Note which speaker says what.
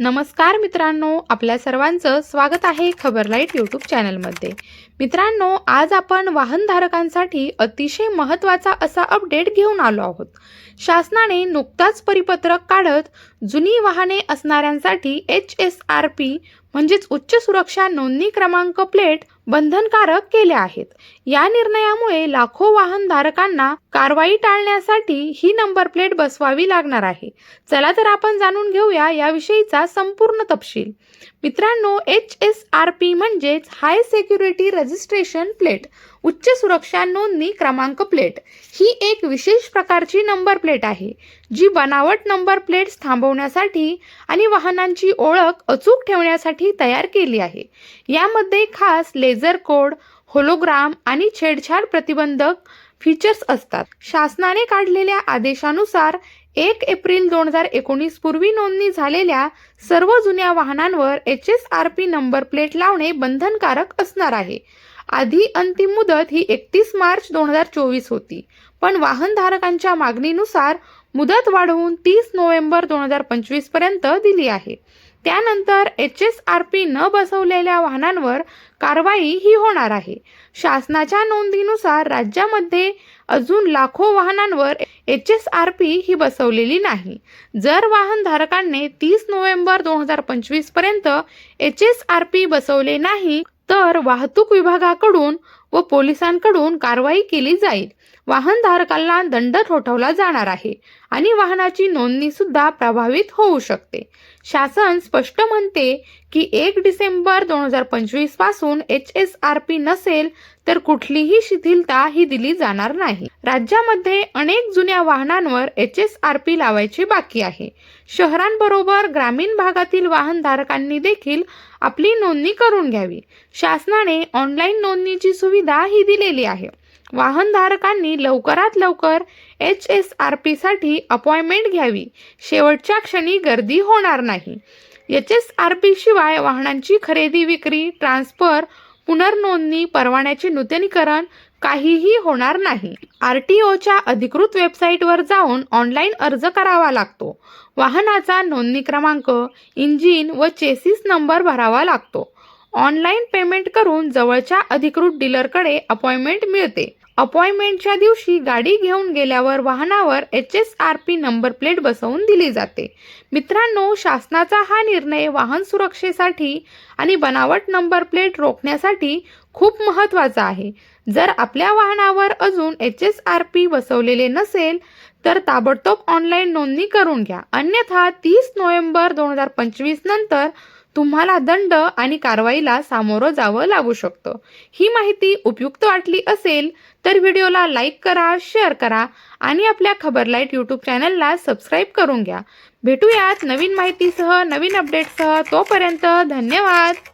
Speaker 1: नमस्कार मित्रांनो आपल्या सर्वांचं स्वागत आहे खबरलाईट यूट्यूब चॅनलमध्ये. मित्रांनो आज आपण वाहनधारकांसाठी अतिशय महत्त्वाचा असा अपडेट घेऊन आलो आहोत. शासनाने नुकताच परिपत्रक काढत जुनी वाहने असणाऱ्यांसाठी एच एस आर पी म्हणजेच उच्च सुरक्षा नोंदणी क्रमांक प्लेट बंधनकारक केले आहेत. या निर्णयामुळे लाखो वाहनधारकांना कारवाई टाळण्यासाठी ही नंबर प्लेट बसवावी लागणार आहे. चला तर आपण जाणून घेऊया याविषयीचा संपूर्ण तपशील. मित्रांनो एच एस आर पी म्हणजेच हाय सेक्युरिटी रजिस्ट्रेशन प्लेट. उच्च सुरक्षा नोंदणी क्रमांक प्लेट. ही एक विशेष प्रकारची नंबर प्लेट आहे जी बनावट नंबर प्लेट्स थांबवण्यासाठी आणि वाहनांची ओळख अचूक ठेवण्यासाठी तयार केली आहे. यामध्ये खास लेझर कोड होलोग्राम आणि छेडछाड प्रतिबंधक फीचर्स असतात. शासनाने काढलेल्या आदेशानुसार एक एप्रिल दोन हजार एकोणीस पूर्वी नोंदणी झालेल्या सर्व जुन्या वाहनांवर H S R P number plate लावणे बंधनकारक असणार आहे. आधी अंतिम मुदत ही एकतीस मार्च दोन हजार चोवीस होती. पण वाहनधारकांच्या मागणीनुसार मुदत वाढवून तीस नोव्हेंबर दोन हजार पंचवीसपर्यंत दिली आहे. त्यानंतर एच एस आर पी न बसवलेल्या वाहनांवर कारवाई ही होणार आहे. शासनाच्या नोंदीनुसार राज्यामध्ये अजून लाखो वाहनांवर एच एस आर पी ही बसवलेली नाही. जर वाहनधारकांनी तीस नोव्हेंबर दोन हजार पंचवीसपर्यंत एच एस आर पी बसवले नाही तर वाहतूक विभागाकडून व पोलिसांकडून कारवाई केली जाईल. वाहनधारकांना दंड ठोठवला जाणार आहे आणि वाहनाची नोंदणी सुद्धा प्रभावित होऊ शकते. शासन स्पष्ट म्हणते की एक डिसेंबर दोन हजार पंचवीसपासून एच एस आर पी नसेल तर कुठलीही शिथिलता ही दिली जाणार नाही. राज्यामध्ये अनेक जुन्या वाहनांवर एच एस आर पी लावायची बाकी आहे. शहरांबरोबर ग्रामीण भागातील वाहनधारकांनी देखील आपली नोंदणी करून घ्यावी. शासनाने ऑनलाईन नोंदणीची सुविधा ही दिलेली आहे. वाहनधारकांनी लवकरात लवकर एच एस आर पीसाठी अपॉइंटमेंट घ्यावी. शेवटच्या क्षणी गर्दी होणार नाही. एच एस आर पी शिवाय वाहनांची खरेदी विक्री ट्रान्सफर पुनर्नोंदणी परवान्याचे नूतनीकरण काहीही होणार नाही. आर टी ओच्या अधिकृत वेबसाईटवर जाऊन ऑनलाईन अर्ज करावा लागतो. वाहनाचा नोंदणी क्रमांक इंजिन व चेसिस नंबर भरावा लागतो. ऑनलाईन पेमेंट करून जवळच्या अधिकृत डीलरकडे अपॉइंटमेंट मिळते. अपॉइंटमेंटच्या दिवशी गाडी घेऊन गेल्यावर वाहनावर H S R P number plate बसवून दिली जाते. मित्रांनो शासनाचा हा निर्णय वाहन सुरक्षेसाठी आणि बनावट नंबर प्लेट रोखण्यासाठी खूप महत्त्वाचा आहे. जर आपल्या वाहनावर अजून एच एस आर पी बसवलेले नसेल तर ताबडतोब ऑनलाईन नोंदणी करून घ्या. अन्यथा तीस नोव्हेंबर दोन हजार पंचवीस नंतर तुम्हाला दंड आणि कारवाईला सामोरं जावं लागू शकतं. ही माहिती उपयुक्त वाटली असेल तर व्हिडिओला लाईक करा शेअर करा आणि आपल्या खबरलाईट यूट्यूब चॅनलला सबस्क्राईब करून घ्या. भेटूयात नवीन माहितीसह नवीन अपडेटसह तोपर्यंत धन्यवाद.